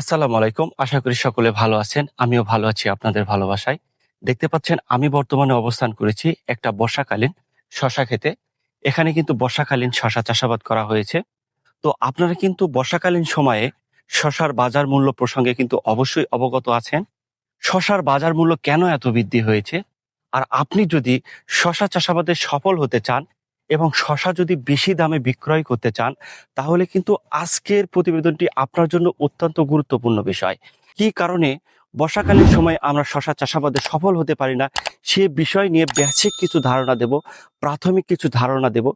আসসালামু আলাইকুম। আশা করি সকলে ভালো আছেন। আমিও ভালো আছি আপনাদের ভালোবাসায়। দেখতে পাচ্ছেন, আমি বর্তমানে অবস্থান করেছি একটা বর্ষাকালীন শশা খেতে। এখানে কিন্তু বর্ষাকালীন শশা চাষাবাদ করা হয়েছে। তো আপনারা কিন্তু বর্ষাকালীন সময়ে শশার বাজার মূল্য প্রসঙ্গে কিন্তু অবশ্যই অবগত আছেন। শশার বাজার মূল্য কেন এত বৃদ্ধি হয়েছে? আর আপনি যদি শশা চাষাবাদে সফল হতে চান এবং শশা যদি বেশি দামে বিক্রয় করতে চান, তাহলে কিন্তু আজকের প্রতিবেদনটি আপনার জন্য অত্যন্ত গুরুত্বপূর্ণ বিষয়। কি কারণে? বর্ষাকালীন সময় আমরা শশা চাষাবাদে সফল হতে পারি না, সে বিষয় নিয়ে বেসিক কিছু ধারণা দেব, প্রাথমিক কিছু ধারণা দেব।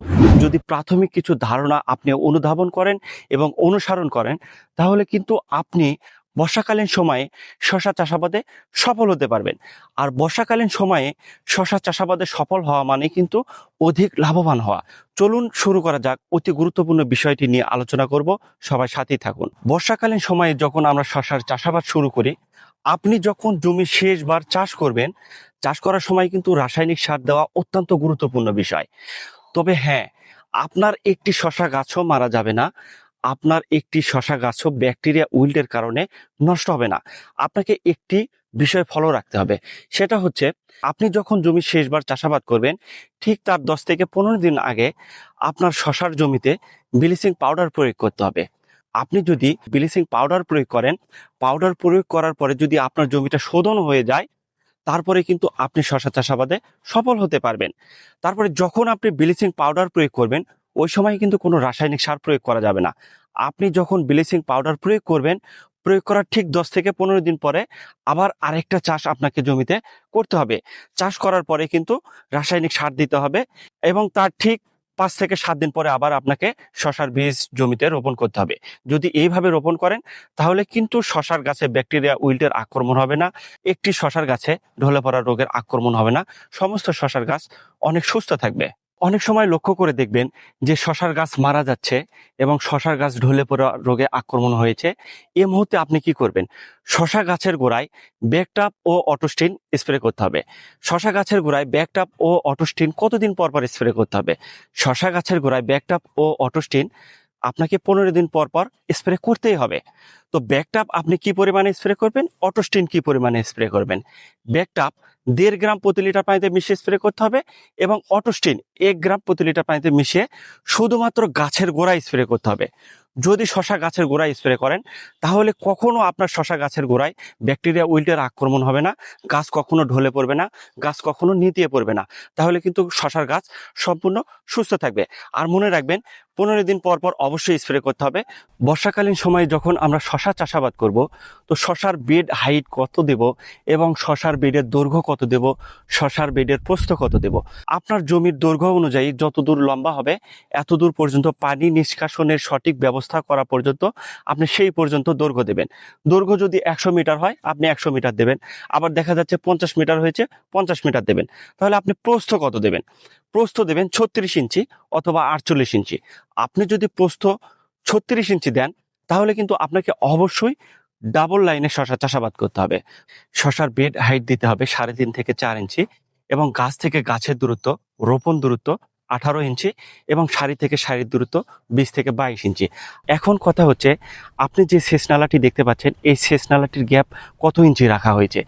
যদি প্রাথমিক কিছু ধারণা আপনি অনুধাবন করেন এবং অনুসরণ করেন, তাহলে কিন্তু আপনি বর্ষাকালীন সময়ে শশা চাষাবাদে সফল হতে পারবেন। আর বর্ষাকালীন সময়ে শশা চাষাবাদে সফল হওয়া মানে কিন্তু অধিক লাভবান হওয়া। চলুন শুরু করা যাক। অতি গুরুত্বপূর্ণ বিষয়টি নিয়ে আলোচনা করব। সবাই সাথেই থাকুন। বর্ষাকালীন সময়ে যখন আমরা শশার চাষাবাদ শুরু করি, আপনি যখন জমি শেষবার চাষ করবেন, চাষ করার সময় কিন্তু রাসায়নিক সার দেওয়া অত্যন্ত গুরুত্বপূর্ণ বিষয়। তবে হ্যাঁ আপনার একটি শশা গাছও মারা যাবে না। আপনার একটি শশা গাছও ব্যাকটেরিয়া, উইল্টের কারণে নষ্ট হবে না। আপনাকে একটি বিষয় ফলো রাখতে হবে। সেটা হচ্ছে, আপনি যখন জমি শেষবার চাষাবাদ করবেন, ঠিক তার দশ থেকে পনেরো দিন আগে আপনার শশার জমিতে ব্লিচিং পাউডার প্রয়োগ করতে হবে। আপনি যদি ব্লিচিং পাউডার প্রয়োগ করেন, পাউডার প্রয়োগ করার পরে যদি আপনার জমিটা শোধন হয়ে যায়, তারপরে কিন্তু আপনি শশা চাষাবাদে সফল হতে পারবেন। তারপরে যখন আপনি ব্লিচিং পাউডার প্রয়োগ করবেন ওই সময় কিন্তু কোনো রাসায়নিক সার প্রয়োগ করা যাবে না। আপনি যখন ব্লিচিং পাউডার প্রয়োগ করবেন, প্রয়োগ করার ঠিক দশ থেকে পনেরো দিন পরে আবার আরেকটা চাষ আপনাকে জমিতে করতে হবে। চাষ করার পরে কিন্তু রাসায়নিক সার দিতে হবে এবং তার ঠিক পাঁচ থেকে সাত দিন পরে আবার আপনাকে শশার বীজ জমিতে রোপণ করতে হবে। যদি এইভাবে রোপণ করেন, তাহলে কিন্তু শশার গাছে ব্যাকটেরিয়া উইল্টের আক্রমণ হবে না, একটি শশার গাছে ঢলে পড়া রোগের আক্রমণ হবে না, সমস্ত শশার গাছ অনেক সুস্থ থাকবে। অনেক সময় লক্ষ্য করে দেখবেন যে শশার গাছ মারা যাচ্ছে এবং শশার গাছ ঢলে পড়া রোগে আক্রমণ হয়েছে। এ মুহূর্তে আপনি কি করবেন? শশা গাছের গোড়ায় ব্যাকটাপ ও অটোস্টিন স্প্রে করতে হবে। শশা গাছের গোড়ায় ব্যাকটাপ ও অটোস্টিন কতদিন পর পর স্প্রে করতে হবে? শশা গাছের গোড়ায় ব্যাকটাপ ও অটোস্টিন আপনাকে পনেরো দিন পর পর স্প্রে করতেই হবে। তো ব্যাকটাপ আপনি কি পরিমাণে স্প্রে করবেন? অটোস্টিন কি পরিমাণে স্প্রে করবেন? ব্যাকটাপ দেড় গ্রাম প্রতি লিটার পানিতে মিশিয়ে স্প্রে করতে হবে এবং অটোস্টিন এক গ্রাম প্রতি লিটার পানিতে মিশিয়ে শুধুমাত্র গাছের গোড়ায় স্প্রে করতে হবে। যদি শশা গাছের গোড়ায় স্প্রে করেন, তাহলে কখনো আপনার শশা গাছের গোড়ায় ব্যাকটেরিয়া উইল্টের আক্রমণ হবে না, গাছ কখনো ঢলে পড়বে না, গাছ কখনো নিতিয়ে পড়বে না। তাহলে কিন্তু শশার গাছ সম্পূর্ণ সুস্থ থাকবে। আর মনে রাখবেন পনেরো দিন পর পর অবশ্যই স্প্রে করতে হবে। বর্ষাকালীন সময়ে যখন আমরা শশা চাষাবাদ করব, তো শশার বেড হাইট কত দেব এবং শশার বেডের দৈর্ঘ্য কত দেব, শশার বেডের প্রস্থ কত দেব? আপনার জমির দৈর্ঘ্য অনুযায়ী যত দূর লম্বা হবে এত দূর পর্যন্ত পানি নিষ্কাশনের সঠিক ব্যবস্থা করা পর্যন্ত আপনি সেই পর্যন্ত দৈর্ঘ্য দেবেন। দৈর্ঘ্য যদি একশো মিটার হয়, আপনি একশো মিটার দেবেন। আবার দেখা যাচ্ছে পঞ্চাশ মিটার হয়েছে, পঞ্চাশ মিটার দেবেন। তাহলে আপনি প্রস্থ কত দেবেন? প্রস্থ দেবেন ছত্রিশ ইঞ্চি অথবা আটচল্লিশ ইঞ্চি। আপনি যদি প্রস্থ ছত্রিশ ইঞ্চি দেন, তাহলে কিন্তু আপনাকে অবশ্যই ডাবল লাইনে শশা চাষাবাদ করতে হবে। শশার বেড হাইট দিতে হবে সাড়ে তিন থেকে চার ইঞ্চি এবং গাছ থেকে গাছের দূরত্ব, রোপণ দূরত্ব আঠারো ইঞ্চি এবং সারি থেকে সারির দূরত্ব বিশ থেকে বাইশ ইঞ্চি। এখন কথা হচ্ছে, আপনি যে শেষ নালাটি দেখতে পাচ্ছেন, এই শেষ নালাটির গ্যাপ কত ইঞ্চি রাখা হয়েছে?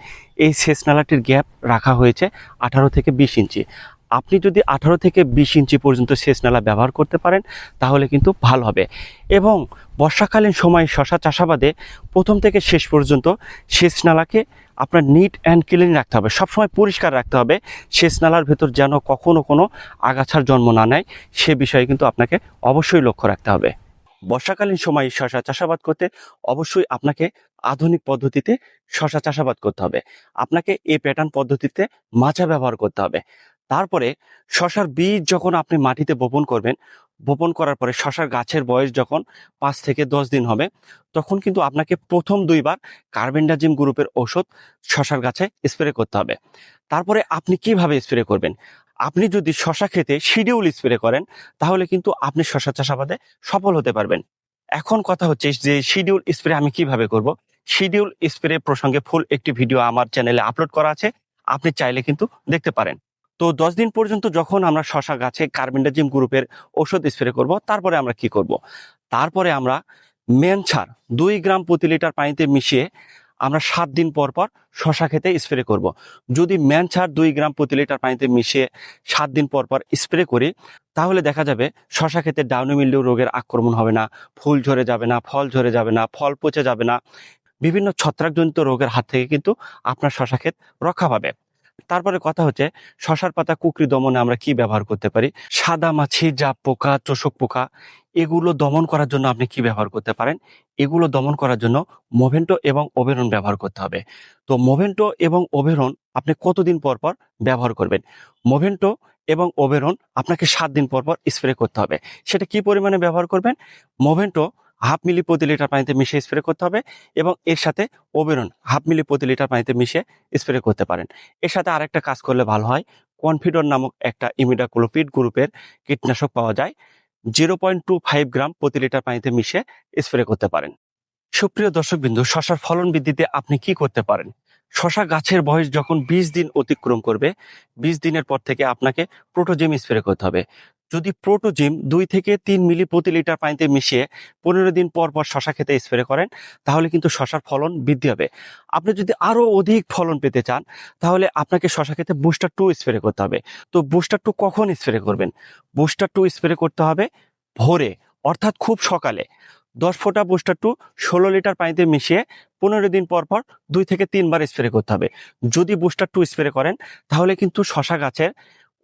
এই শেষ নালাটির গ্যাপ রাখা হয়েছে আঠারো থেকে বিশ ইঞ্চি। আপনি যদি আঠারো থেকে বিশ ইঞ্চি পর্যন্ত সেচ নালা ব্যবহার করতে পারেন, তাহলে কিন্তু ভালো হবে। এবং বর্ষাকালীন সময় শশা চাষাবাদে প্রথম থেকে শেষ পর্যন্ত সেচ নালাকে আপনার নিট অ্যান্ড ক্লিন রাখতে হবে। সবসময় পরিষ্কার রাখতে হবে। সেচ নালার ভেতর যেন কখনো কোনো আগাছার জন্ম না নেয়, সে বিষয়ে কিন্তু আপনাকে অবশ্যই লক্ষ্য রাখতে হবে। বর্ষাকালীন সময় শশা চাষাবাদ করতে অবশ্যই আপনাকে আধুনিক পদ্ধতিতে শশা চাষাবাদ করতে হবে। আপনাকে এই প্যাটার্ন পদ্ধতিতে মাচা ব্যবহার করতে হবে। তারপরে শশার বীজ যখন আপনি মাটিতে বপন করবেন, বপন করার পরে শশার গাছের বয়স যখন পাঁচ থেকে দশ দিন হবে, তখন কিন্তু আপনাকে প্রথম দুইবার কার্বেন্ডাজিম গ্রুপের ওষুধ শশার গাছে স্প্রে করতে হবে। তারপরে আপনি কীভাবে স্প্রে করবেন? আপনি যদি শশা খেতে শিডিউল স্প্রে করেন, তাহলে কিন্তু আপনি শশা চাষাবাদে সফল হতে পারবেন। এখন কথা হচ্ছে যে শিডিউল স্প্রে আমি কীভাবে করব? শিডিউল স্প্রে প্রসঙ্গে ফুল একটি ভিডিও আমার চ্যানেলে আপলোড করা আছে, আপনি চাইলে কিন্তু দেখতে পারেন। তো দশ দিন পর্যন্ত যখন আমরা শশা গাছে কার্বেন্ডাজিম গ্রুপের ওষুধ স্প্রে করব, তারপরে আমরা কি করব? তারপরে আমরা ম্যানছার দুই গ্রাম প্রতি লিটার পানিতে মিশিয়ে আমরা সাত দিন পর পর শশা খেতে স্প্রে করব। যদি ম্যানছার দুই গ্রাম প্রতি লিটার পানিতে মিশিয়ে সাত দিন পর পর স্প্রে করি, তাহলে দেখা যাবে শশা খেতে ডাউনি মিল্ডিউ রোগের আক্রমণ হবে না, ফুল ঝরে যাবে না, ফল ঝরে যাবে না, ফল পচে যাবে না। বিভিন্ন ছত্রাকজনিত রোগের হাত থেকে কিন্তু আপনার শশা ক্ষেত রক্ষা পাবে। তারপরে কথা হচ্ছে, শশার পাতা কুকরি দমনে আমরা কি ব্যবহার করতে পারি? সাদা মাছি জাপ পোকা, চোষক পোকা, এগুলো দমন করার জন্য আপনি কি ব্যবহার করতে পারেন? এগুলো দমন করার জন্য মোভেন্টো এবং ওভেরন ব্যবহার করতে হবে। তো মোভেন্টো এবং ওভেরন আপনি কতদিন পর পর ব্যবহার করবেন? মোভেন্টো এবং ওভেরন আপনাকে সাত দিন পর পর স্প্রে করতে হবে। সেটা কি পরিমাণে ব্যবহার করবেন? মোভেন্টো হাফ মিলি প্রতি লিটার পানিতে মিশিয়ে স্প্রে করতে হবে এবং এর সাথে ওবেরন হাফ মিলি প্রতি লিটার পানিতে মিশিয়ে স্প্রে করতে পারেন। এর সাথে আরেকটা কাজ করলে ভালো হয় কনফিডর নামক একটা ইমিডাক্লোপিড গ্রুপের কীটনাশক পাওয়া যায় zero point two five gram প্রতি লিটার পানিতে মিশিয়ে স্প্রে করতে পারেন। সুপ্রিয় দর্শকবিন্দু, শশার ফলন বৃদ্ধিতে আপনি কি করতে পারেন? শশা গাছের বয়স যখন বিশ দিন অতিক্রম করবে, বিশ দিনের পর থেকে আপনাকে প্রোটোজিম স্প্রে করতে হবে। যদি প্রোটোজিম দুই থেকে তিন মিলি প্রতি লিটার পানিতে মিশিয়ে পনেরো দিন পর পর শশা খেতে স্প্রে করেন, তাহলে কিন্তু শশার ফলন বৃদ্ধি হবে। আপনি যদি আরও অধিক ফলন পেতে চান, তাহলে আপনাকে শশা খেতে বুস্টার টু স্প্রে করতে হবে। তো বুস্টার টু কখন স্প্রে করবেন? বুস্টার টু স্প্রে করতে হবে ভোরে, অর্থাৎ খুব সকালে। দশ ফোঁটা বুস্টার টু ষোলো লিটার পানিতে মিশিয়ে পনেরো দিন পর পর দুই থেকে তিনবার স্প্রে করতে হবে। যদি বুস্টার টু স্প্রে করেন, তাহলে কিন্তু শশা গাছের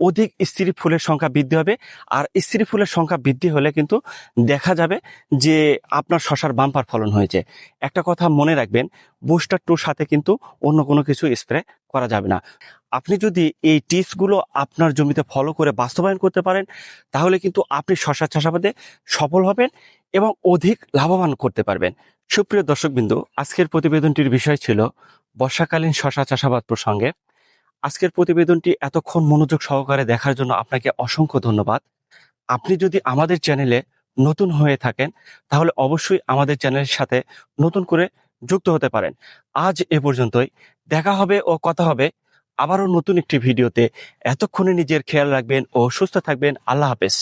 অধিক স্ত্রী ফুলের সংখ্যা বৃদ্ধি হবে। আর স্ত্রী ফুলের সংখ্যা বৃদ্ধি হলে কিন্তু দেখা যাবে যে আপনার শশার বাম্পার ফলন হয়েছে। একটা কথা মনে রাখবেন, বুস্টার টুর সাথে কিন্তু অন্য কোনো কিছু স্প্রে করা যাবে না। আপনি যদি এই টিপসগুলো আপনার জমিতে ফলো করে বাস্তবায়ন করতে পারেন, তাহলে কিন্তু আপনি শশা চাষাবাদে সফল হবেন এবং অধিক লাভবান করতে পারবেন। সুপ্রিয় দর্শকবিন্দু, আজকের প্রতিবেদনটির বিষয় ছিল বর্ষাকালীন শশা চাষাবাদ প্রসঙ্গে। আজকের প্রতিবেদনটি এতক্ষণ মনোযোগ সহকারে দেখার জন্য আপনাকে অসংখ্য ধন্যবাদ। আপনি যদি আমাদের চ্যানেলে নতুন হয়ে থাকেন, তাহলে অবশ্যই আমাদের চ্যানেলের সাথে নতুন করে যুক্ত হতে পারেন। আজ এ পর্যন্তই। দেখা হবে ও কথা হবে আবারও নতুন একটি ভিডিওতে। এতক্ষণে নিজের খেয়াল রাখবেন ও সুস্থ থাকবেন। আল্লাহ হাফেজ।